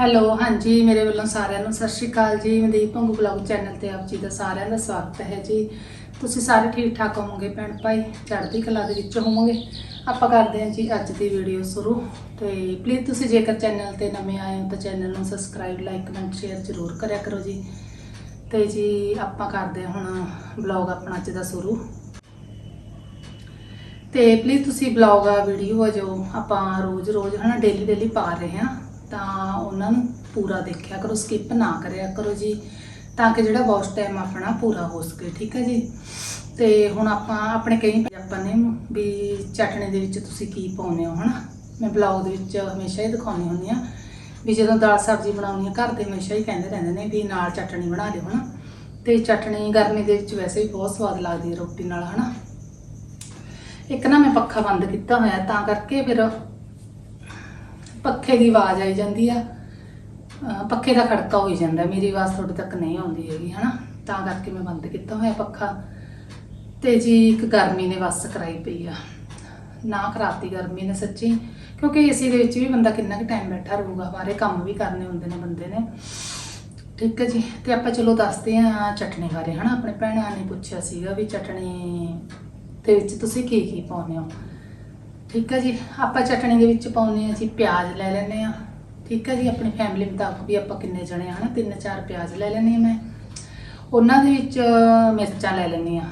Hello, ਹਾਂਜੀ, ਮੇਰੇ ਵੱਲੋਂ ਸਾਰਿਆਂ ਨੂੰ ਸਤਿ ਸ਼੍ਰੀ ਅਕਾਲ ਜੀ। ਮਨਦੀਪ ਭੰਗੂ ਬਲੌਗ ਚੈਨਲ ਤੇ ਆਪ ਜੀ ਦਾ ਸਾਰਿਆਂ ਦਾ ਸਵਾਗਤ ਹੈ ਜੀ। ਤੁਸੀਂ ਸਾਰੇ ਠੀਕ ਠਾਕ ਹੋਵੋਗੇ ਭੈਣ ਭਾਈ? ਚੜ੍ਹਦੀ ਕਲਾ ਦੇ ਵਿੱਚ ਹੋਵੋਗੇ? ਆਪਾਂ ਕਰਦੇ ਹਾਂ ਜੀ ਅੱਜ ਦੀ ਵੀਡੀਓ ਸ਼ੁਰੂ। ਤੇ ਪਲੀਜ਼ ਤੁਸੀਂ ਜੇਕਰ ਚੈਨਲ ਤੇ ਨਵੇਂ ਆਏ ਹੋ ਤਾਂ ਚੈਨਲ ਨੂੰ ਸਬਸਕ੍ਰਾਈਬ ਲਾਈਕ ਕਮੈਂਟ ਸ਼ੇਅਰ ਜ਼ਰੂਰ ਕਰਿਆ ਕਰੋ ਜੀ। ਤੇ ਜੀ, ਆਪਾਂ ਕਰਦੇ ਹਾਂ ਹੁਣ ਬਲੌਗ ਆਪਣਾ ਅੱਜ ਦਾ ਸ਼ੁਰੂ। ਤੇ ਪਲੀਜ਼ ਤੁਸੀਂ ਬਲੌਗ ਆ ਵੀਡੀਓ ਆ ਜੋ ਆਪਾਂ ਰੋਜ਼-ਰੋਜ਼ ਹਨਾ ਡੇਲੀ ਡੇਲੀ ਪਾ ਰਹੇ ਹਾਂ। ਤਾਂ ਉਹਨਾਂ ਨੂੰ ਪੂਰਾ ਦੇਖਿਆ ਕਰੋ ਸਕਿਪ ਨਾ ਕਰਿਆ ਕਰੋ ਜੀ, ਤਾਂ ਕਿ ਜਿਹੜਾ ਵਾਚ ਟਾਈਮ ਆਪਣਾ ਪੂਰਾ ਹੋ ਸਕੇ, ਠੀਕ ਹੈ ਜੀ? ਤੇ ਹੁਣ ਆਪਾਂ ਆਪਣੇ ਕਈ ਆਪਾਂ ਨੇ ਵੀ ਚਟਣੀ ਦੇ ਵਿੱਚ ਤੁਸੀਂ ਕੀ ਪਾਉਂਦੇ ਹੋ, ਹਨਾ? ਮੈਂ ਬਲੌਗ ਦੇ ਵਿੱਚ ਹਮੇਸ਼ਾ ਹੀ ਦਿਖਾਉਂਦੀ ਹੁੰਦੀ ਆ ਵੀ ਜਦੋਂ ਦਾਲ ਸਬਜ਼ੀ ਬਣਾਉਣੀ ਆ ਘਰ ਦੇ ਹਮੇਸ਼ਾ ਹੀ ਕਹਿੰਦੇ ਰਹਿੰਦੇ ਨੇ ਵੀ ਨਾਲ ਚਟਣੀ ਬਣਾ ਲਿਓ, ਹਨਾ? ਤੇ ਚਟਣੀ ਗਰਮੀ ਦੇ ਵਿੱਚ ਵੈਸੇ ਵੀ ਬਹੁਤ ਸਵਾਦ ਲੱਗਦੀ ਹੈ ਰੋਟੀ ਨਾਲ, ਹਨਾ? ਇੱਕ ਨਾ ਮੈਂ ਪੱਖਾ ਬੰਦ ਕੀਤਾ ਹੋਇਆ, ਤਾਂ ਕਰਕੇ ਫਿਰ ਪੱਖੇ ਦੀ ਆਵਾਜ਼ ਆਈ ਜਾਂਦੀ ਆ। ਅਹ ਪੱਖੇ ਦਾ ਖੜਕਾ ਹੋਈ ਜਾਂਦਾ, ਮੇਰੀ ਆਵਾਜ਼ ਤੁਹਾਡੇ ਤੱਕ ਨਹੀਂ ਆਉਂਦੀ ਹੈਗੀ, ਹਨਾ? ਤਾਂ ਕਰਕੇ ਮੈਂ ਬੰਦ ਕੀਤਾ ਹੋਇਆ ਪੱਖਾ। ਤੇ ਜੀ, ਇੱਕ ਗਰਮੀ ਨੇ ਵਸ ਕਰਾਈ ਪਈ ਆ। ਨਾ ਕਰਾਤੀ ਗਰਮੀ ਨੇ ਸੱਚੀ, ਕਿਉਂਕਿ ਏਸੀ ਦੇ ਵਿੱਚ ਵੀ ਬੰਦਾ ਕਿੰਨਾ ਕੁ ਟਾਈਮ ਬੈਠਾ ਰਹੂਗਾ ਬਾਰੇ ਕੰਮ ਵੀ ਕਰਨੇ ਹੁੰਦੇ ਨੇ ਬੰਦੇ ਨੇ। ਠੀਕ ਹੈ ਜੀ, ਤੇ ਆਪਾਂ ਚਲੋ ਦੱਸਦੇ ਹਾਂ ਚਟਨੀ ਬਾਰੇ, ਹਨਾ? ਆਪਣੇ ਭੈਣਾਂ ਨੇ ਪੁੱਛਿਆ ਸੀਗਾ ਵੀ ਚਟਨੀ ਦੇ ਵਿੱਚ ਤੁਸੀਂ ਕੀ ਕੀ ਪਾਉਂਦੇ ਹੋ? ਠੀਕ ਹੈ ਜੀ? ਆਪਾਂ ਚਟਣੀ ਦੇ ਵਿੱਚ ਪਾਉਂਦੇ ਹਾਂ ਜੀ, ਪਿਆਜ਼ ਲੈ ਲੈਂਦੇ ਆ ਠੀਕ ਹੈ ਜੀ? ਆਪਣੀ ਫੈਮਿਲੀ ਮੁਤਾਬਕ ਵੀ ਆਪਾਂ ਕਿੰਨੇ ਜਣੇ ਆ ਨਾ, ਤਿੰਨ ਚਾਰ ਪਿਆਜ਼ ਲੈ ਲੈਂਦੇ ਆ ਮੈਂ। ਉਹਨਾਂ ਦੇ ਵਿੱਚ ਮਿਰਚਾਂ ਲੈ ਲੈਂਦੀ ਆ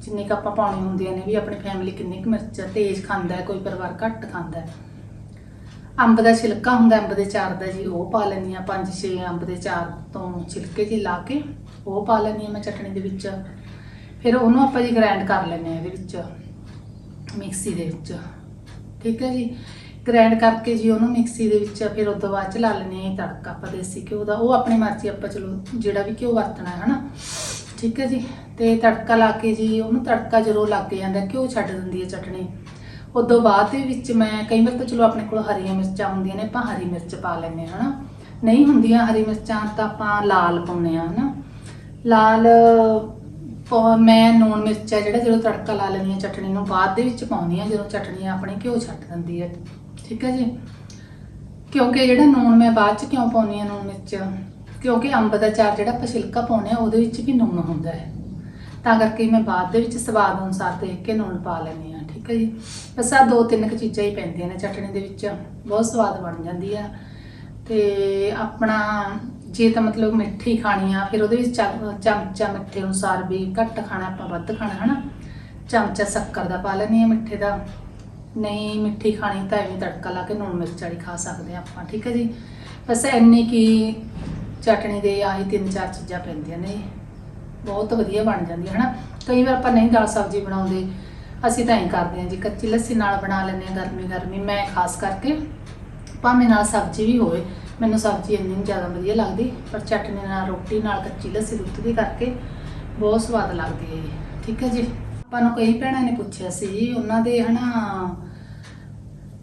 ਜਿੰਨੀ ਕੁ ਆਪਾਂ ਪਾਉਣੀ ਹੁੰਦੀਆਂ ਨੇ ਵੀ ਆਪਣੀ ਫੈਮਿਲੀ ਕਿੰਨੀ ਕੁ ਮਿਰਚ ਤੇਜ਼ ਖਾਂਦਾ ਹੈ, ਕੋਈ ਪਰਿਵਾਰ ਘੱਟ ਖਾਂਦਾ ਹੈ। ਅੰਬ ਦਾ ਛਿਲਕਾ ਹੁੰਦਾ, ਅੰਬ ਦੇ ਚਾਰ ਦਾ ਜੀ, ਉਹ ਪਾ ਲੈਂਦੀ ਆ ਪੰਜ ਛੇ ਅੰਬ ਦੇ ਚਾਰ ਤੋਂ ਛਿਲਕੇ ਜੀ ਲਾ ਕੇ, ਉਹ ਪਾ ਲੈਂਦੀ ਆ ਮੈਂ ਚਟਣੀ ਦੇ ਵਿੱਚ। ਫਿਰ ਉਹਨੂੰ ਆਪਾਂ ਜੀ ਗ੍ਰਾਈਂਡ ਕਰ ਲੈਂਦੇ ਆ ਇਹਦੇ ਵਿੱਚ, ਮਿਕਸੀ ਦੇ ਵਿੱਚ। ਠੀਕ ਹੈ ਜੀ। ਗ੍ਰਾਈਂਡ ਕਰਕੇ ਜੀ ਉਹਨੂੰ ਮਿਕਸੀ ਦੇ ਵਿੱਚ ਫਿਰ ਉਸ ਤੋਂ ਬਾਅਦ ਚ ਲਾ ਲੈਂਦੇ ਆ ਤੜਕਾ ਆਪਾਂ ਦੇਸੀ ਘਿਓ ਦਾ। ਉਹ ਆਪਣੀ ਮਰਜ਼ੀ ਆਪਾਂ ਚਲੋ ਜਿਹੜਾ ਵੀ ਘਿਓ ਵਰਤਣਾ ਹੈ ਹਨਾ। ਠੀਕ ਹੈ ਜੀ। ਤੇ ਤੜਕਾ ਲਾ ਕੇ ਜੀ ਉਹਨੂੰ ਤੜਕਾ ਜਦੋਂ ਲੱਗ ਜਾਂਦਾ, ਘਿਓ ਛੱਡ ਦਿੰਦੀ ਹੈ ਚਟਣੀ। ਉਦੋਂ ਬਾਅਦ ਦੇ ਵਿੱਚ ਮੈਂ ਕਈ ਵਾਰ ਤਾਂ ਚਲੋ ਆਪਣੇ ਕੋਲ ਹਰੀਆਂ ਮਿਰਚਾਂ ਹੁੰਦੀਆਂ ਨੇ, ਆਪਾਂ ਹਰੀ ਮਿਰਚ ਪਾ ਲੈਂਦੇ ਹਾਂ, ਹਨਾ। ਨਹੀਂ ਹੁੰਦੀਆਂ ਹਰੀ ਮਿਰਚਾਂ ਤਾਂ ਆਪਾਂ ਲਾਲ ਪਾਉਂਦੇ ਆ ਹਨਾ। ਲਾਲ ਪਾ- ਮੈਂ ਨੂਣ ਮਿਰਚ ਹੈ ਜਿਹੜਾ ਜਦੋਂ ਤੜਕਾ ਲਾ ਲੈਂਦੀ ਹਾਂ ਚਟਣੀ ਨੂੰ, ਬਾਅਦ ਦੇ ਵਿੱਚ ਪਾਉਂਦੀ ਹਾਂ ਜਦੋਂ ਚਟਣੀ ਆਪਣੇ ਘਿਓ ਛੱਡ ਦਿੰਦੀ ਹੈ। ਠੀਕ ਹੈ ਜੀ? ਕਿਉਂਕਿ ਜਿਹੜਾ ਨੂਣ ਮੈਂ ਬਾਅਦ ਚ ਕਿਉਂ ਪਾਉਂਦੀ ਹਾਂ ਨੂਣ ਮਿਰਚ? ਕਿਉਂਕਿ ਅੰਬ ਦਾ ਚਾਰ ਜਿਹੜਾ ਪਛਿਲਕਾ ਪਾਉਂਦੇ ਆ ਉਹਦੇ ਵਿੱਚ ਵੀ ਨੂਣ ਹੁੰਦਾ ਹੈ। ਤਾਂ ਕਰਕੇ ਮੈਂ ਬਾਅਦ ਦੇ ਵਿੱਚ ਸਵਾਦ ਅਨੁਸਾਰ ਦੇਖ ਕੇ ਨੂਣ ਪਾ ਲੈਂਦੀ ਹਾਂ। ਠੀਕ ਹੈ ਜੀ? ਬਸ ਆ ਦੋ ਤਿੰਨ ਕੁ ਚੀਜ਼ਾਂ ਹੀ ਪੈਂਦੀਆਂ ਨੇ ਚਟਣੀ ਦੇ ਵਿੱਚ। ਬਹੁਤ ਸਵਾਦ ਬਣ ਜਾਂਦੀ ਆ। ਤੇ ਆਪਣਾ ਜੇ ਤਾਂ ਮਤਲਬ ਮਿੱਠੀ ਖਾਣੀ ਆ, ਫਿਰ ਉਹਦੇ ਵਿੱਚ ਚਮ- ਚਮਚਾ ਮਿੱਠੇ ਅਨੁਸਾਰ ਵੀ ਘੱਟ ਖਾਣਾ, ਆਪਾਂ ਵੱਧ ਖਾਣਾ, ਹਨਾ? ਚਮਚਾ ਸ਼ੱਕਰ ਦਾ ਪਾ ਲੈਣੀ ਆ ਮਿੱਠੇ ਦਾ। ਨਹੀਂ, ਮਿੱਠੀ ਖਾਣੀ ਤਾਂ ਐਵੇਂ ਤੜਕਾ ਲਾ ਕੇ ਲੂਣ ਮਿਰਚ ਵਾਲੀ ਖਾ ਸਕਦੇ ਆ ਆਪਾਂ, ਠੀਕ ਹੈ ਜੀ? ਬਸ ਇੰਨੀ ਕੀ ਚਟਣੀ ਦੇ ਆਹੀ ਤਿੰਨ ਚਾਰ ਚੀਜ਼ਾਂ ਪੈਂਦੀਆਂ ਨੇ। ਬਹੁਤ ਵਧੀਆ ਬਣ ਜਾਂਦੀ ਹੈ ਹਨਾ? ਕਈ ਵਾਰ ਆਪਾਂ ਨਹੀਂ ਦਾਲ ਸਬਜ਼ੀ ਬਣਾਉਂਦੇ, ਅਸੀਂ ਤਾਂ ਐਂ ਕਰਦੇ ਹਾਂ ਜੀ, ਕੱਚੀ ਲੱਸੀ ਨਾਲ ਬਣਾ ਲੈਂਦੇ ਹਾਂ ਗਰਮੀ ਗਰਮੀ ਮੈਂ ਖਾਸ ਕਰਕੇ, ਭਾਵੇਂ ਨਾਲ ਸਬਜ਼ੀ ਵੀ ਹੋਵੇ ਮੈਨੂੰ ਸਬਜ਼ੀ ਇੰਨੀ ਜ਼ਿਆਦਾ ਵਧੀਆ ਲੱਗਦੀ, ਪਰ ਚਟਨੀ ਨਾਲ, ਰੋਟੀ ਨਾਲ, ਕੱਚੀ ਲੱਸੀ, ਦੁੱਧ ਦੀ ਕਰਕੇ ਬਹੁਤ ਸਵਾਦ ਲੱਗਦੀ ਹੈ ਠੀਕ ਹੈ ਜੀ? ਆਪਾਂ ਨੂੰ ਕਈ ਭੈਣਾਂ ਨੇ ਪੁੱਛਿਆ ਸੀ, ਉਹਨਾਂ ਦੇ ਹਨਾ,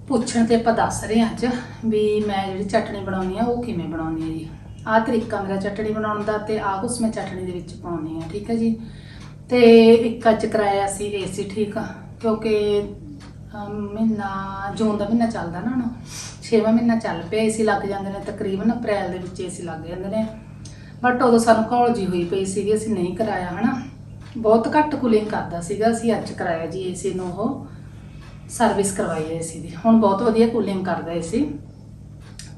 ਪੁੱਛਣ ਤੇ ਆਪਾਂ ਦੱਸ ਰਹੇ ਹਾਂ ਅੱਜ ਵੀ ਮੈਂ ਜਿਹੜੀ ਚਟਨੀ ਬਣਾਉਣੀ ਆ, ਉਹ ਕਿਵੇਂ ਬਣਾਉਣੀ ਹੈ ਜੀ? ਆਹ ਤਰੀਕਾ ਮੇਰਾ ਚਟਨੀ ਬਣਾਉਣ ਦਾ ਤੇ ਆਹ ਕੁਛ ਮੈਂ ਚਟਨੀ ਦੇ ਵਿੱਚ ਪਾਉਣੀ ਆ, ਠੀਕ ਹੈ ਜੀ? ਤੇ ਇੱਕ ਅੱਜ ਕਰਾਇਆ ਸੀ ਏਸੀ ਠੀਕ ਕਿਉਂਕਿ ਮਹੀਨਾ, ਜੂਨ ਦਾ ਮਹੀਨਾ ਚੱਲਦਾ ਨਾ ਨਾ 6ਵਾਂ ਮਹੀਨਾ ਚੱਲ ਪਿਆ, ਏਸੀ ਲੱਗ ਜਾਂਦੇ ਨੇ, ਤਕਰੀਬਨ ਅਪ੍ਰੈਲ ਦੇ ਵਿੱਚ ਏਸੀ ਲੱਗ ਜਾਂਦੇ ਨੇ। ਬਟ ਉਦੋਂ ਸਾਨੂੰ ਘੋਲ ਜੀ ਹੋਈ ਪਈ ਸੀਗੀ, ਅਸੀਂ ਨਹੀਂ ਕਰਾਇਆ, ਹਨਾ। ਬਹੁਤ ਘੱਟ ਕੂਲਿੰਗ ਕਰਦਾ ਸੀਗਾ, ਅਸੀਂ ਅੱਜ ਕਰਾਇਆ ਜੀ ਏਸੀ ਨੂੰ ਉਹ, ਸਰਵਿਸ ਕਰਵਾਈ ਹੈ ਏਸੀ ਦੀ। ਹੁਣ ਬਹੁਤ ਵਧੀਆ ਕੂਲਿੰਗ ਕਰਦਾ ਏਸੀ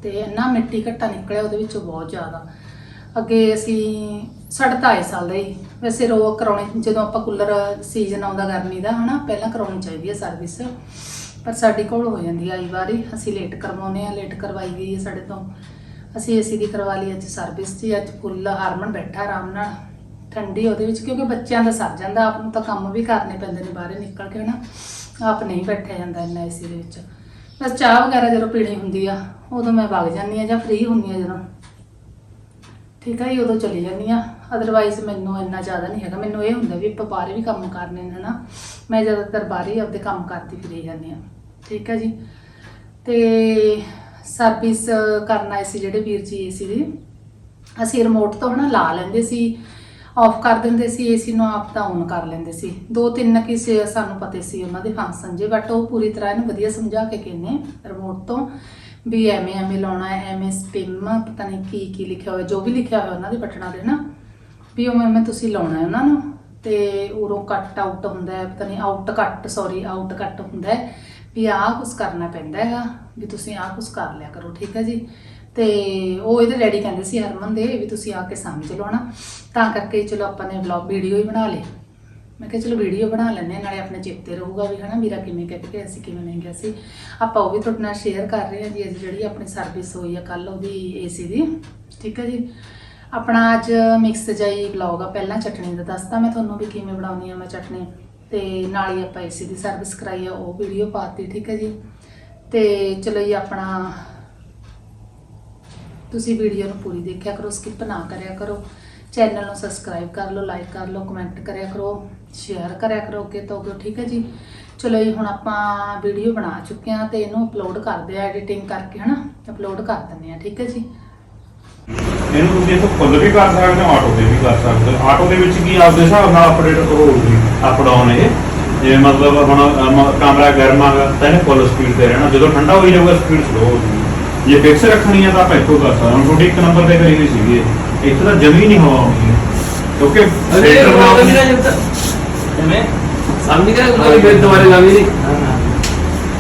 ਤੇ ਇੰਨਾ ਮਿੱਟੀ ਘੱਟਾ ਨਿਕਲਿਆ, ਉਹਦੇ ਵਿੱਚੋਂ ਬਹੁਤ ਜ਼ਿਆਦਾ। ਅੱਗੇ ਅਸੀਂ ਸਾਢੇ 2.5 ਸਾਲ ਦੇ ਹੀ, ਵੈਸੇ ਰੋ ਕਰਾਉਣੀ, ਜਦੋਂ ਆਪਾਂ ਕੂਲਰ ਸੀਜ਼ਨ ਆਉਂਦਾ ਗਰਮੀ ਦਾ, ਹਨਾ, ਪਹਿਲਾਂ ਕਰਾਉਣੀ ਚਾਹੀਦੀ ਹੈ ਸਰਵਿਸ। ਪਰ ਸਾਡੇ ਕੋਲ ਹੋ ਜਾਂਦੀ ਆਈ ਵਾਰੀ। ਅਸੀਂ ਲੇਟ ਕਰਵਾਉਨੇ ਆ ਲੇਟ ਕਰਵਾਈ ਗਈ ਹੈ ਸਾਡੇ ਤੋਂ। ਅਸੀਂ ਏਸੀ ਦੀ ਕਰਵਾ ਲਈ, ਅੱਜ ਸਰਵਿਸ ਜੀ ਅੱਜ ਫੁੱਲ ਹਾਰਮਨ ਬੈਠਾ ਆਰਾਮ ਨਾਲ। ਠੰਡੀ ਉਹਦੇ ਵਿੱਚ, ਕਿਉਂਕਿ ਬੱਚਿਆਂ ਦਾ ਸਰ ਜਾਂਦਾ, ਆਪ ਨੂੰ ਤਾਂ ਕੰਮ ਵੀ ਕਰਨੇ ਪੈਂਦੇ ਨੇ ਬਾਹਰੇ ਨਿਕਲ ਕੇ ਨਾ ਆਪ ਨਹੀਂ ਬੈਠਿਆ ਜਾਂਦਾ ਇੰਨਾ ਏਸੀ ਦੇ ਵਿੱਚ। ਬਸ ਚਾਹ ਵਗੈਰਾ ਜਦੋਂ ਪੀਣੀ ਹੁੰਦੀ ਆ, ਉਦੋਂ ਮੈਂ ਵਗ ਜਾਂਦੀ ਆ ਜਾਂ ਫ੍ਰੀ ਹੁੰਦੀ ਆ ਜਦੋਂ। ਠੀਕ ਆ ਜੀ, ਉਦੋਂ ਚਲੀ ਜਾਂਦੀ ਆ ਅਦਰਵਾਈਜ਼ ਮੈਨੂੰ ਇੰਨਾ ਜ਼ਿਆਦਾ ਨਹੀਂ ਹੈਗਾ। ਮੈਨੂੰ ਇਹ ਹੁੰਦਾ ਵੀ ਆਪਾਂ ਬਾਹਰ ਵੀ ਕੰਮ ਕਰਨੇ ਨੇ, ਹਨਾ। ਮੈਂ ਜ਼ਿਆਦਾਤਰ ਬਾਹਰ ਆਪਦੇ ਕੰਮ ਕਰਦੀ ਫਿਰੀ ਜਾਂਦੀ ਹਾਂ। ਠੀਕ ਹੈ ਜੀ? ਤੇ ਸਰਵਿਸ ਕਰਨ ਆਏ ਸੀ ਜਿਹੜੇ ਵੀਰ ਜੀ ਏਸੀ ਦੇ। ਅਸੀਂ ਰਿਮੋਟ ਤੋਂ ਹਨਾ ਲਾ ਲੈਂਦੇ ਸੀ ਆਫ ਕਰ ਦਿੰਦੇ ਸੀ ਏਸੀ ਨੂੰ ਆਪ ਤਾਂ ਔਨ ਕਰ ਲੈਂਦੇ ਸੀ। ਦੋ ਤਿੰਨ ਕਿਸੇ ਸਾਨੂੰ ਪਤੇ ਸੀ ਉਹਨਾਂ ਦੇ ਫੰਕਸ਼ਨ ਜੇ ਬਟ ਉਹ ਪੂਰੀ ਤਰ੍ਹਾਂ ਇਹਨੂੰ ਵਧੀਆ ਸਮਝਾ ਕੇ ਕਹਿੰਨੇ ਰਿਮੋਟ ਤੋਂ ਵੀ ਐਵੇਂ ਐਵੇਂ ਲਾਉਣਾ ਹੈ ਐਵੇਂ ਸਪਿਮ ਪਤਾ ਨਹੀਂ ਕੀ ਕੀ ਲਿਖਿਆ ਹੋਇਆ, ਜੋ ਵੀ ਲਿਖਿਆ ਹੋਇਆ ਉਹਨਾਂ ਦੇ ਬਟਨਾਂ ਦੇ ਨਾ, ਵੀ ਉਹ ਮੈਂ ਤੁਸੀਂ ਲਾਉਣਾ ਹੈ ਉਹਨਾਂ ਨੂੰ। ਤੇ ਉਰੋਂ ਕੱਟ ਆਊਟ ਹੁੰਦਾ ਹੈ, ਪਤਾ ਨਹੀਂ ਆਊਟ ਕੱਟ ਸੌਰੀ ਆਊਟ ਕੱਟ ਹੁੰਦਾ ਹੈ, ਵੀ ਆਹ ਕੁਝ ਕਰਨਾ ਪੈਂਦਾ ਹੈਗਾ, ਵੀ ਤੁਸੀਂ ਆਹ ਕੁਝ ਕਰ ਲਿਆ ਕਰੋ, ਠੀਕ ਹੈ ਜੀ? ਤੇ ਉਹ ਇਹਦੇ ਡੈਡੀ ਕਹਿੰਦੇ ਸੀ ਹਰਮਨ ਦੇ ਵੀ ਤੁਸੀਂ ਆ ਕੇ ਸਮਝ ਲਓ ਨਾ। ਤਾਂ ਕਰਕੇ ਚਲੋ ਆਪਾਂ ਨੇ ਵਲੌਗ ਵੀਡੀਓ ਹੀ ਬਣਾ ਲਈ। ਮੈਂ ਕਿਹਾ ਚਲੋ ਵੀਡੀਓ ਬਣਾ ਲੈਂਦੇ ਹਾਂ, ਨਾਲੇ ਆਪਣੇ ਚੇਤੇ ਰਹੂਗਾ ਵੀ ਹਨਾ, ਵੀਰਾ ਕਿਵੇਂ ਕਹਿ ਕੇ ਗਿਆ ਸੀ, ਕਿਵੇਂ ਨਹੀਂ ਗਿਆ ਸੀ। ਆਪਾਂ ਉਹ ਵੀ ਤੁਹਾਡੇ ਨਾਲ ਸ਼ੇਅਰ ਕਰ ਰਹੇ ਹਾਂ ਜੀ ਅੱਜ ਜਿਹੜੀ ਆਪਣੀ ਸਰਵਿਸ ਹੋਈ ਆ ਕੱਲ ਉਹਦੀ ਏਸੀ ਦੀ, ਠੀਕ ਹੈ ਜੀ? ਆਪਣਾ ਅੱਜ ਮਿਕਸ ਜਾਈ ਵਲੌਗ ਆ, ਪਹਿਲਾਂ ਚਟਣੀ ਦਾ ਦੱਸਤਾ ਮੈਂ ਤੁਹਾਨੂੰ ਵੀ ਕਿਵੇਂ ਬਣਾਉਣੀ ਆ ਮੈਂ ਚਟਣੀ। ਤੇ ਨਾਲ ਹੀ ਆਪਾਂ ਏਸੀ ਦੀ ਸਰਵਿਸ ਕਰਾਈ ਆ, ਉਹ ਵੀਡੀਓ ਪਾਤੀ ਠੀਕ ਹੈ ਜੀ। ਤੇ ਚਲੋ ਜੀ ਆਪਣਾ ਤੁਸੀਂ ਵੀਡੀਓ ਨੂੰ ਪੂਰੀ ਦੇਖਿਆ ਕਰੋ ਸਕਿਪ ਨਾ ਕਰਿਆ ਕਰੋ। ਚੈਨਲ ਨੂੰ ਸਬਸਕ੍ਰਾਈਬ ਕਰ ਲਓ ਲਾਈਕ ਕਰ ਲਓ ਕਮੈਂਟ ਕਰਿਆ ਕਰੋ ਸ਼ੇਅਰ ਕਰਿਆ ਕਰੋ ਅੱਗੇ ਤੋਂ ਅੱਗੇ, ਠੀਕ ਹੈ ਜੀ। ਚਲੋ ਜੀ, ਹੁਣ ਆਪਾਂ ਵੀਡੀਓ ਬਣਾ ਚੁੱਕੇ ਹਾਂ ਤੇ ਇਹਨੂੰ ਅਪਲੋਡ ਕਰਦੇ ਆ ਐਡੀਟਿੰਗ ਕਰਕੇ ਹਨਾ ਅਪਲੋਡ ਕਰ ਦਿੰਦੇ ਆ ਠੀਕ ਹੈ ਜੀ। ਇਹਨੂੰ ਤੁਸੀਂ ਇੱਥੋਂ ਫੁੱਲ ਵੀ ਕਰ ਸਕਦੇ ਹੋ ਆਟੋ ਤੇ ਵੀ ਕਰ ਸਕਦੇ ਹੋ। ਆਟੋ ਦੇ ਵਿੱਚ ਕੀ ਆਪਦੇ ਹਿਸਾਬ ਨਾਲ ਅਪਡੇਟ ਹੋਊਗੀ ਅਪ ਡਾਊਨ ਇਹ। ਮਤਲਬ ਹੁਣ ਅਮ, ਗਰਮ ਆ ਤਾਂ ਇਹਨੇ ਫੁੱਲ ਸਪੀਡ ਤੇ ਰਹਿਣਾ। ਜਦੋਂ ਠੰਡਾ ਹੋਈ ਜਾਊਗਾ ਸਪੀਡ ਸਲੋ ਹੋ ਜਾਊਗੀ। ਜੇ ਫਿਕਸ ਰੱਖਣੀ ਆ ਤਾਂ ਆਪਾਂ ਇੱਕੋ ਕਰ ਸਕਦੇ ਹਾਂ। ਤੁਹਾਡੀ ਇੱਕ ਨੰਬਰ ਤੇ ਕਰੀ ਹੋਈ ਸੀਗੀ ਇੱਥੇ ਤਾਂ ਜਮੀ ਨਹੀਂ ਹਵਾ ਆਉਂਦੀ ਕਿਉਂਕਿ ਸੈਂਟਰ ਨਾਲ- ਸਮਝ ਗਿਆ ਕੋਈ ਦੁਬਾਰੇ ਲਾਵੀ ਨਹੀਂ।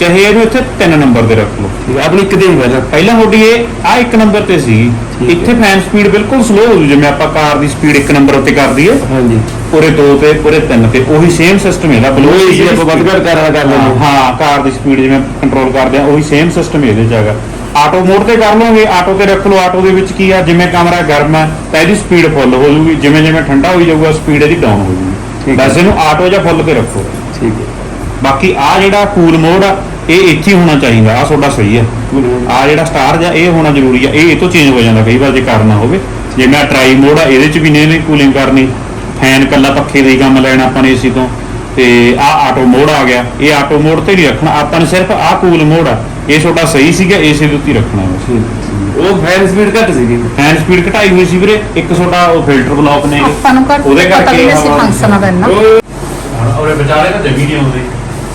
ਚਾਹੇ ਇਹਨੂੰ ਇੱਥੇ 3 ਨੰਬਰ ਦੇ ਰੱਖ ਲਓ। ਠੀਕ ਹੈ ਆਪਣੀ ਇੱਕ ਦੇ ਹੀ ਪਹਿਲਾਂ ਪਹਿਲਾਂ ਤੁਹਾਡੀ ਆ 1 ਨੰਬਰ ਤੇ ਸੀ। ਇੱਥੇ ਫੈਨ ਸਪੀਡ ਬਿਲਕੁਲ ਸਲੋ ਹੋ ਜੂ ਜਿਵੇਂ ਆਪਾਂ ਕਾਰ ਦੀ ਸਪੀਡ 1 ਨੰਬਰ ਉੱਤੇ ਕਰਦੀ ਹੈ ਹਾਂਜੀ। ਪੂਰੇ 2 ਤੇ ਪੂਰੇ 3 ਤੇ ਉਹੀ ਸੇਮ ਸਿਸਟਮ ਇਹਦਾ ਬਲੋ ਇਹ ਸੀ ਆਪਾਂ ਵੱਧ ਘੱਟ ਕਰ ਕਰ ਲੈਂਦੇ। ਹਾਂ ਕਾਰ ਦੀ ਸਪੀਡ ਜਿਵੇਂ ਕੰਟਰੋਲ ਕਰਦੇ ਆ ਉਹੀ ਸੇਮ ਸਿਸਟਮ ਇਹਦੇ ਚ ਆਟੋ ਮੋਡ ਤੇ ਕਰ ਲਓਗੇ ਆਟੋ ਤੇ ਰੱਖ ਲਓ। ਆਟੋ ਦੇ ਵਿੱਚ ਕੀ ਆ ਜਿਵੇਂ ਕਮਰਾ ਗਰਮ ਹੈ ਤਾਂ ਇਹਦੀ ਸਪੀਡ ਫੁੱਲ ਹੋ ਜੂਗੀ ਜਿਵੇਂ ਜਿਵੇਂ ਠੰਡਾ ਹੋਈ ਜਾਊਗਾ ਸਪੀਡ ਇਹਦੀ ਡਾਊਨ ਹੋ ਠੀਕ ਹੈ। ਬਸ ਇਹਨੂੰ ਆਟੋ ਜਾਂ ਫੁੱਲ ਤੇ ਰੱਖੋ। ਠੀਕ ਹੈ। ਬਾਕੀ ਆ ਜਿਹੜਾ ਕੂਲ ਮੋਡ ਆ ਇਹ ਇੱਥੇ ਹੋਣਾ ਚਾਹੀਦਾ ਆ ਤੁਹਾਡਾ ਸਹੀ ਹੈ। ਆ ਜਿਹੜਾ ਸਟਾਰ ਜਾਂ ਇਹ ਹੋਣਾ ਜ਼ਰੂਰੀ ਆ ਇਹ ਇਹ ਚੇਂਜ ਹੋ ਜਾਂਦਾ ਕਈ ਵਾਰ ਜੇ ਕਰਨਾ ਹੋਵੇ। ਜੇ ਮੈਂ ਟਰਾਈ ਮੋਡ ਆ ਇਹਦੇ ਚ ਵੀ ਨੇ ਨੇ ਕੂਲਿੰਗ ਕਰਨੀ। ਫੈਨ ਕੱਲਾ ਪੱਖੇ ਦਾ ਕੰਮ ਲੈਣਾ ਆਪਾਂ ਨੇ ਏਸੀ ਤੋਂ। ਤੇ ਆ ਆਟੋ ਮੋਡ ਆ ਗਿਆ। ਇਹ ਆਟੋ ਮੋਡ ਤੇ ਨਹੀਂ ਰੱਖਣਾ ਆਪਾਂ ਨੇ ਸਿਰਫ ਆ ਕੂਲ ਮੋਡ ਆ। ਇਹ ਤੁਹਾਡਾ ਸਹੀ ਸੀਗਾ ਏਸੀ ਦੇ ਉੱਤੇ ਰੱਖਣਾ ਹੈ। ਉਹ ਫੈਨ ਸਪੀਡ ਘਟ ਸੀਗੀ। ਫੈਨ ਸਪੀਡ ਘਟਾਈ ਹੋਈ ਸੀ ਵੀਰੇ ਇੱਕ ਤੁਹਾਡਾ ਉਹ ਫਿਲਟਰ ਬਲੌਕ ਨੇ। ਉਹਦੇ ਕਰਕੇ ਪਤਾ ਫੰਕਸ਼ਨ ਆ ਬੰਨਾ ਔਰ ਵਿਚਾਰੇ ਤਾਂ ਜਮੀ ਨਹੀਂ ਆਉਂਦੀ।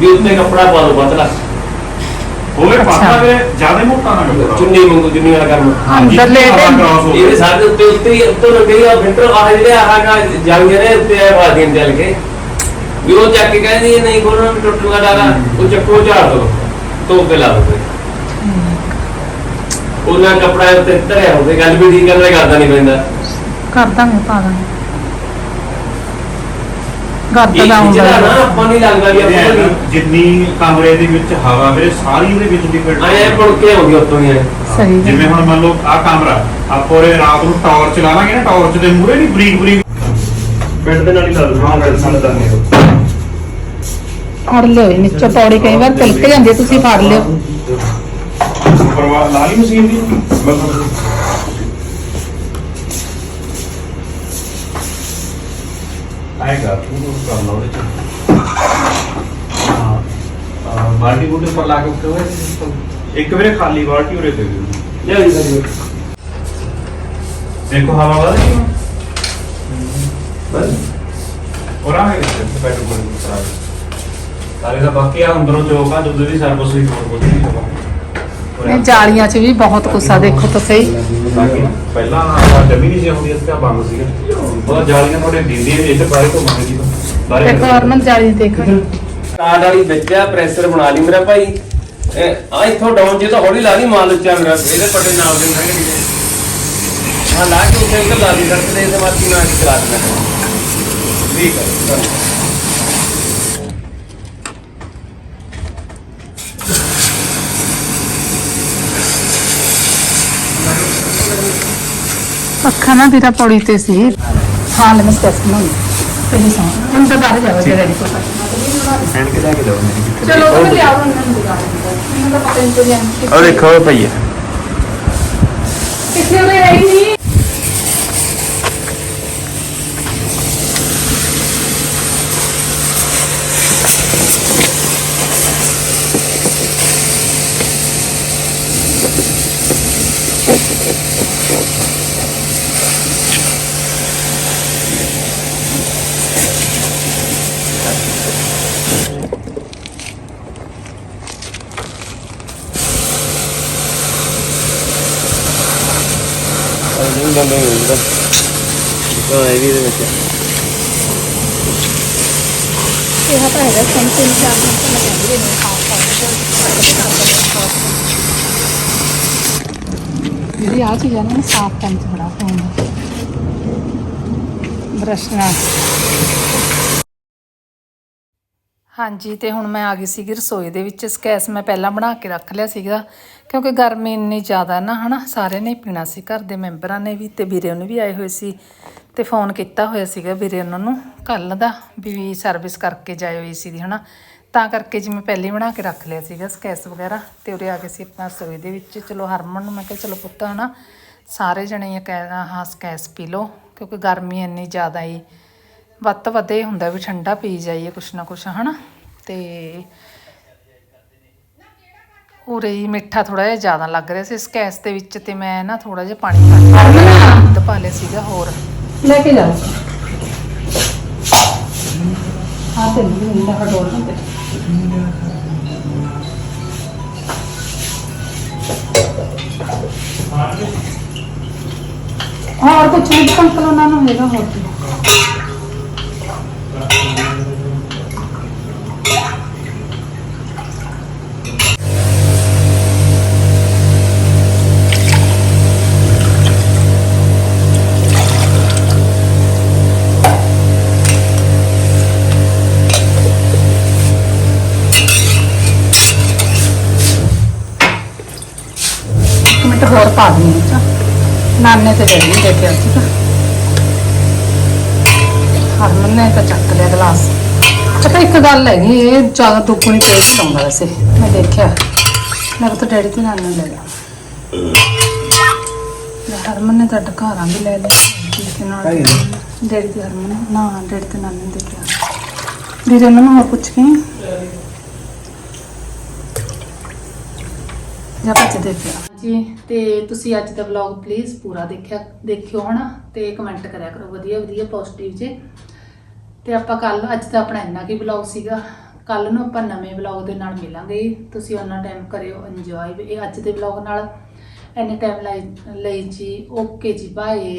ਵੀ ਉੱਤੇ ਪਾ ਲਓ ਬਦਲਾ ਹੋਵੇ ਪਾਸਾ ਦੇ ਜ਼ਿਆਦਾ ਮੋਟਾ ਨਾ ਕੱਪੜਾ ਚੁੰਨੀ ਵਾਂਗੂ ਚੁੰਨੀ ਵਾਲਾ ਕੰਮ ਅੰਦਰਲੇ ਇਹਦੇ ਸਾਰੇ ਉੱਤੇ ਉੱਤੇ ਹੀ ਉੱਤੋਂ ਲੱਗੇ ਆ ਫਿਲਟਰ ਆਹ ਜਿਹੜੇ ਆਹ ਕਾ ਜਾਂਗੇ ਨੇ ਉੱਤੇ ਆ ਪਾ ਚੱਲ ਕੇ। ਵੀ ਚੱਕ ਕੇ ਕਹਿੰਦੀ ਨਹੀਂ ਖੋਲਣਾ ਟੁੱਟੂਗਾ ਡਾਰਾ ਉਹ ਚੱਕੋ ਝਾੜ ਦੋ। ਤੋਂ ਉੱਤੇ ਲਾ ਦੋ ਉਹਨਾਂ ਕੱਪੜਾ ਉੱਤੇ ਧਰਿਆ ਹੋਵੇ ਗੱਲ ਵੀ ਠੀਕ ਕਰਦਾ ਕਰਦਾ ਨਹੀਂ ਪੈਂਦਾ। ਕਰਦਾ ਨਹੀਂ ਪਾਦਾ ਦਾਂਗੇ ਗੱਦ ਇਹ ਦਾ ਜਿਹੜਾ ਨਾ ਹੁੰਦਾ ਆਪਾਂ ਨਹੀਂ ਲੱਗਦਾ ਵੀ ਆਪਾਂ ਨਾਲ ਜਿੰਨੀ ਕਮਰੇ ਦੇ ਵਿੱਚ ਹਵਾ ਵੀਰੇ ਸਾਰੀ ਉਹਦੇ ਵਿੱਚ ਫਿਲਟਰ ਆਏ ਪੁੜ ਕੇ ਆਉਂਦੀ ਉੱਤੋਂ ਹੀ। ਸਹੀ। ਜਿਵੇਂ ਹੁਣ ਮੰਨ ਲਓ ਆ ਕਮਰਾ ਆਪਾਂ ਉਹਦੇ ਰਾਤ ਨੂੰ ਟਾਰਚ ਲਾਵਾਂਗੇ ਨਾ ਟਾਰਚ ਦੇ ਮੂਹਰੇ ਨਹੀਂ ਬਰੀਕ ਬਰੀਕ ਬੈੱਡ ਦੇ ਨਾਲ ਹੀ ਲਾ ਦੋ ਹਾਂ ਬੈੱਡ ਨਾਲ ਲਾ ਫੜ ਲਿਓ ਇਹ ਨੀਚੇ ਪੌੜੀ ਕਈ ਵਾਰ ਤਿਲਕ ਜਾਂਦੀ ਤੁਸੀਂ ਫੜ ਲਿਓ। ਪਰਵਾ ਲਾ ਲਈ ਮਸ਼ੀਨ ਦੀ ਬਸ ਆਏਗਾ ਤੂੰ ਕਰ ਲਾ ਉਹਦੇ ਚ। ਹਾਂ ਬਾਲਟੀ ਬੂਟੇ ਪਰ ਲਾ ਕੇ ਉੱਤੇ ਹੋਏ ਇੱਕ ਵੀਰੇ ਖਾਲੀ ਬਾਲਟੀ ਉਰੇ ਦੇ ਦਿਓ। ਲਿਆਓ ਜੀ ਸਾਡੇ ਦੇਖੋ ਹਵਾ ਵਧ ਰਹੀ ਹੈ ਬਸ। ਆ ਗਏ ਤੇ ਬੈਠੋ ਕੋਲ ਸਾਰੇ ਸਾਰੇ ਦਾ ਬਾਕੀ ਆ ਅੰਦਰੋਂ ਚੋਕਾ ਦੁੱਧ ਦੀ ਸਰਵਿਸ ਵੀ ਹੋਰ ਕੁਝ ਨਹੀਂ ਹੋਗਾ ਇਹ ਜਾਲੀਆਂ 'ਚ ਵੀ ਬਹੁਤ ਆ ਦੇਖੋ ਤਾਂ ਸਹੀ। ਪਹਿਲਾਂ ਆਹ ਡੱਬੀ ਨਹੀਂ ਸੀ ਆਉਂਦੀ ਇਸ ਬੰਦ ਸੀਗਾ। ਬਹੁਤ ਜਾਲੀਆਂ ਤੁਹਾਡੇ ਦਿੰਦੀਆਂ ਇੱਧਰ ਬਾਰੇ ਘੁੰਮਾਂਗੇ ਜੀ ਬਾਰੇ ਦੇਖੋ ਹਰਮਨ ਜਾਲੀ ਦੇਖੋ। ਕਾਰਡ ਵਾਲੀ ਵਿੱਚ ਆ ਪ੍ਰੈਸ਼ਰ ਬਣਾ ਲਈ ਮੇਰਾ ਭਾਈ। ਆ ਇੱਥੋਂ ਡਾਊਨ ਜੇ ਤਾਂ ਹੌਲੀ ਲਾ ਲਈ ਮਾਲ ਉੱਚਾ ਮੇਰਾ। ਇਹਦੇ ਪੱਟੇ ਨਾਲ ਦੇ ਸੰਗੇ ਹਾਂ ਲਾ ਕੇ ਉੱਥੇ ਉੱਧਰ ਲਾ ਦੀ ਸੜਕ ਦੇ ਤੇ ਮਾਤੀ ਨਾਲ ਚਲਾ ਦੇਣਾ। ਠੀਕ ਹੈ ਪੱਖਾ ਨਾ ਤੇਰਾ ਪੌੜੀ ਤੇ ਸੀ। ਹਾਂ ਲੈ ਮੈਂ ਸਟੈਪ ਬਣਾਉਂਦੀ। ਪਹਿਲੇ ਸੌਂ। ਹੁਣ ਤਾਂ ਬਾਹਰ ਜਾਵਾ ਕੇ ਲੈ ਕੇ ਜਾਓ ਮੇਰੀ ਕਿੱਥੇ ਚਲੋ ਉਹ ਲਿਆਓ ਉਹਨਾਂ ਨੂੰ ਦੁਕਾਨ ਤੇ ਮੈਨੂੰ ਤਾਂ ਪਤਾ ਨਹੀਂ ਚੱਲਿਆ ਉਹ ਦੇਖੋ ਹੈ। ਕਿੱਥੇ ਉਹਦੇ ਰਹੀ ਨਹੀਂ ਨਹੀਂ ਬੰਦ ਹੋ ਜਾਂਦਾ ਹਾਂ ਇਹ ਵੀ ਇਹਦੇ ਵਿੱਚ ਇਹ ਤਾਂ ਹੈਗਾ ਸੰਤਿਨ ਚਾਰ ਮਿੰਟ ਲੱਗਣਗੇ ਨੇ ਖਾਸ ਜਿਹੜੀ ਆ ਚੀਜ਼ਾਂ ਨੇ ਸਾਫ਼ ਕਰਨ ਚ ਬੜਾ ਹੁੰਦਾ। ਬਰਸ਼ ਨਾਲ। ਹਾਂਜੀ, ਤੇ ਹੁਣ ਮੈਂ ਆ ਗਈ ਸੀਗੀ ਰਸੋਈ ਦੇ ਵਿੱਚ। ਸਕੈਸ ਮੈਂ ਪਹਿਲਾਂ ਬਣਾ ਕੇ ਰੱਖ ਲਿਆ ਸੀਗਾ, ਕਿਉਂਕਿ ਗਰਮੀ ਇੰਨੀ ਜ਼ਿਆਦਾ ਨਾ, ਹਨਾ? ਸਾਰਿਆਂ ਨੇ ਪੀਣਾ ਸੀ, ਘਰ ਦੇ ਮੈਂਬਰਾਂ ਨੇ ਵੀ ਤੇ ਵੀਰੇ ਉਹਨੇ ਵੀ ਆਏ ਹੋਏ ਸੀ ਤੇ ਫੋਨ ਕੀਤਾ ਹੋਇਆ ਸੀਗਾ ਵੀਰੇ ਉਹਨਾਂ ਨੂੰ ਕੱਲ ਦਾ ਵੀ ਸਰਵਿਸ ਕਰਕੇ ਜਾਏ ਹੋਈ ਸੀ ਦੀ ਹਨਾ? ਤਾਂ ਕਰਕੇ ਜਿਵੇਂ ਪਹਿਲੇ ਹੀ ਬਣਾ ਕੇ ਰੱਖ ਲਿਆ ਸੀਗਾ ਸਕੈਸ ਵਗੈਰਾ, ਤੇ ਉਰੇ ਆ ਗਏ ਸੀ ਆਪਣਾ ਰਸੋਈ ਦੇ ਵਿੱਚ। ਚਲੋ ਹਰਮਨ ਨੂੰ ਮੈਂ ਕਿਹਾ, ਚਲੋ ਪੁੱਤ, ਹਨਾ? ਸਾਰੇ ਜਣੇ ਇਹ ਕਹਿ ਹਾਂ ਸਕੈਸ ਪੀ ਲਓ, ਕਿਉਂਕਿ ਗਰਮੀ ਇੰਨੀ ਜ਼ਿਆਦਾ ਹੀ ਵੱਧ ਤੋਂ ਵੱਧ ਇਹ ਹੁੰਦਾ ਵੀ ਠੰਡਾ ਪੀ ਜਾਈਏ ਕੁਛ ਨਾ ਕੁਛ, ਹਨਾ? ਤੇ ਉਰੇ ਹੀ ਮਿੱਠਾ ਥੋੜਾ ਜਿਹਾ ਜ਼ਿਆਦਾ ਲੱਗ ਰਿਹਾ ਸੀ। ਇਸ ਗੈਸ ਦੇ ਵਿੱਚ ਤੇ ਮੈਂ ਨਾ ਥੋੜਾ ਜਿਹਾ ਪਾਣੀ ਪਾ ਲਿਆ। ਦੁੱਧ ਪਾ ਲਿਆ ਸੀਗਾ ਹੋਰ। ਲੈ ਕੇ ਜਾਓ ਹਾਂ ਤੇ ਨਹੀਂ ਨਾ ਹਟੋਲ ਨਾ ਤੇ। ਹੋਰ ਕੁਛ ਨਹੀਂ ਕੰਕਲ ਉਹਨਾਂ ਨੂੰ ਮਿੰਟ ਹੋਰ ਪਾ ਦਿੰਦੀ ਹਾਂ ਚਾਹ ਨਾਨੇ ਤੇ ਡੈਡੀ ਨੂੰ ਦੇ ਕੇ ਆਉਂਦੀ ਤਾਂ ਹਰਮਨ ਨੇ ਤਾਂ ਚੱਕ ਲਿਆ ਗਲਾਸ ਅੱਛਾ ਇੱਕ ਗੱਲ ਹੈਗੀ ਇਹ ਜ਼ਿਆਦਾ ਦੁੱਗਣੀ ਟੇਸਟ ਆਉਂਦਾ ਵੈਸੇ ਮੈਂ ਦੇਖਿਆ ਮੈਂ ਤਾਂ ਡੈਡੀ ਤੇ ਨਾਨੇ ਨੂੰ ਲੈ ਲਿਆ ਲੈ ਹਰਮਨ ਨੇ ਤਾਂ ਢਕਾਰਾਂ ਵੀ ਲੈ ਲਿਆ ਤੇ ਨਾਲ ਡੈਡੀ ਤੇ ਹਰਮਨ ਨਾ ਡੈਡੀ ਤੇ ਨਾਨੇ ਨੂੰ ਦੇ ਕੇ ਆ ਵੀਰੇ ਉਹਨਾਂ ਨੂੰ ਹੋਰ ਪੁੱਛ ਕੇ ਆਈ? ਜਾਂ ਬੱਚੇ ਦੇਖਿਆ ਜੀ, ਤੇ ਤੁਸੀਂ ਅੱਜ ਦਾ ਵਲੌਗ ਪਲੀਜ਼ ਪੂਰਾ ਦੇਖਿਆ, ਦੇਖਿਓ ਹਨਾ, ਤੇ ਕਮੈਂਟ ਕਰਿਆ ਕਰੋ, ਵਧੀਆ ਵਧੀਆ ਪੋਜ਼ਿਟਿਵ ਜੇ। ਤੇ ਆਪਾਂ ਕੱਲ ਅੱਜ ਦਾ ਆਪਣਾ ਇੰਨਾ ਕੀ ਵਲੌਗ ਸੀਗਾ। ਕੱਲ ਨੂੰ ਆਪਾਂ ਨਵੇਂ ਵਲੌਗ ਦੇ ਨਾਲ ਮਿਲਾਂਗੇ। ਤੁਸੀਂ ਉਹਨਾਂ ਟਾਈਮ ਕਰਿਓ ਇੰਜੋਏ ਇਹ ਅੱਜ ਦੇ ਵਲੌਗ ਨਾਲ। ਐਨੇ ਟਾਈਮ ਲਈ ਲਈ ਜੀ ਓਕੇ ਜੀ ਬਾਏ